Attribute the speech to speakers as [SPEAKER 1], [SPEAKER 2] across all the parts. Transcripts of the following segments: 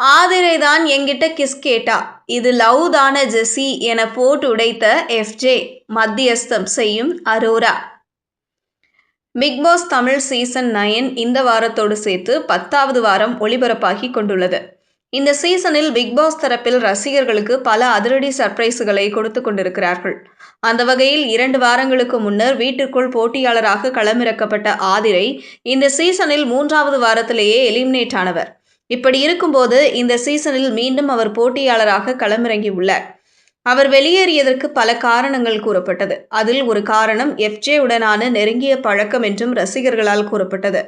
[SPEAKER 1] ஆதிரை தான் என்கிட்ட கிஸ் கேட்டா. இது லவ் தான ஜெஸ்ஸி என போட்டு உடைத்த எஃப்ஜே மத்தியஸ்தம் செய்யும் Arora. Big boss Tamil season nine இந்த வாரத்தோடு சேர்த்து பத்தாவது வாரம் ஒளிபரப்பாகி கொண்டுள்ளது. இந்த சீசனில் பிக் பாஸ் தரப்பில் ரசிகர்களுக்கு பல அதிரடி சர்ப்ரைஸுகளை கொடுத்து கொண்டிருக்கிறார்கள். அந்த வகையில் இரண்டு வாரங்களுக்கு முன்னர் வீட்டிற்குள் போட்டியாளராக களமிறக்கப்பட்ட ஆதிரை இந்த சீசனில் மூன்றாவது வாரத்திலேயே எலிமினேட் ஆனவர். இப்படி இருக்கும்போது இந்த சீசனில் மீண்டும் அவர் போட்டியாளராக களமிறங்கி உள்ளார் அவர் வெளியேறியதற்கு பல காரணங்கள் கூறப்பட்டது. அதில் ஒரு காரணம் எஃப்ஜே உடனான நெருங்கிய பழக்கம் என்றும் ரசிகர்களால் கூறப்பட்டது.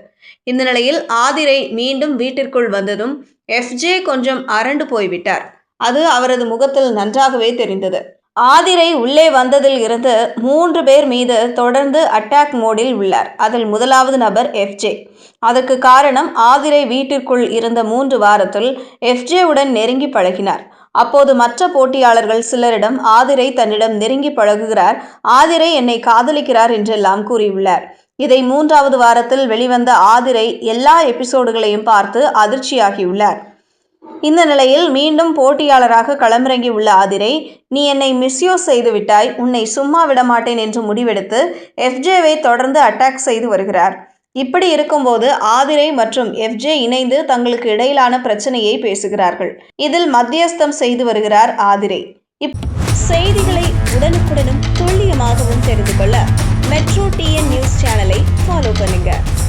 [SPEAKER 1] இந்த நிலையில் ஆதிரை மீண்டும் வீட்டிற்குள் வந்ததும் எஃப்ஜே கொஞ்சம் அரண்டு போய்விட்டார். அது அவரது முகத்தில் நன்றாகவே தெரிந்தது. ஆதிரை உள்ளே வந்ததில் இருந்து மூன்று பேர் மீது தொடர்ந்து அட்டாக் மோடில் உள்ளார். அதில் முதலாவது நபர் எஃப்ஜே அதற்கு காரணம் ஆதிரை வீட்டிற்குள் இருந்த மூன்று வாரத்தில் எஃப்ஜேவுடன் நெருங்கி பழகினார். அப்போது மற்ற போட்டியாளர்கள் சிலரிடம் ஆதிரை தன்னிடம் நெருங்கி பழகுகிறார் ஆதிரை என்னை காதலிக்கிறார் என்றெல்லாம் கூறியுள்ளார். இதை மூன்றாவது வாரத்தில் வெளிவந்த ஆதிரை எல்லா எபிசோடுகளையும் பார்த்து அதிர்ச்சியாகியுள்ளார். இந்த நிலையில் மீண்டும் போட்டியாளராக களமிறங்கி உள்ள ஆதிரை நீ என்னை மிஸ்யூஸ் செய்து விட்டாய் உன்னை சும்மா விடமாட்டேன் என்று முடிவெடுத்து எஃப்ஜேவை தொடர்ந்து அட்டாக் செய்து வருகிறார். இப்படி இருக்கும்போது ஆதிரை மற்றும் எஃப்ஜே இணைந்து தங்களுக்கு இடையிலான பிரச்சனையை பேசுகிறார்கள். இதில் மத்தியஸ்தம் செய்து வருகிறார் ஆதிரை. இப் செய்திகளை உடனுக்குடனும் துல்லியமாகவும் தெரிந்து கொள்ள மெட்ரோ டிஎன் நியூஸ் சேனலை ஃபாலோ பண்ணுங்கள்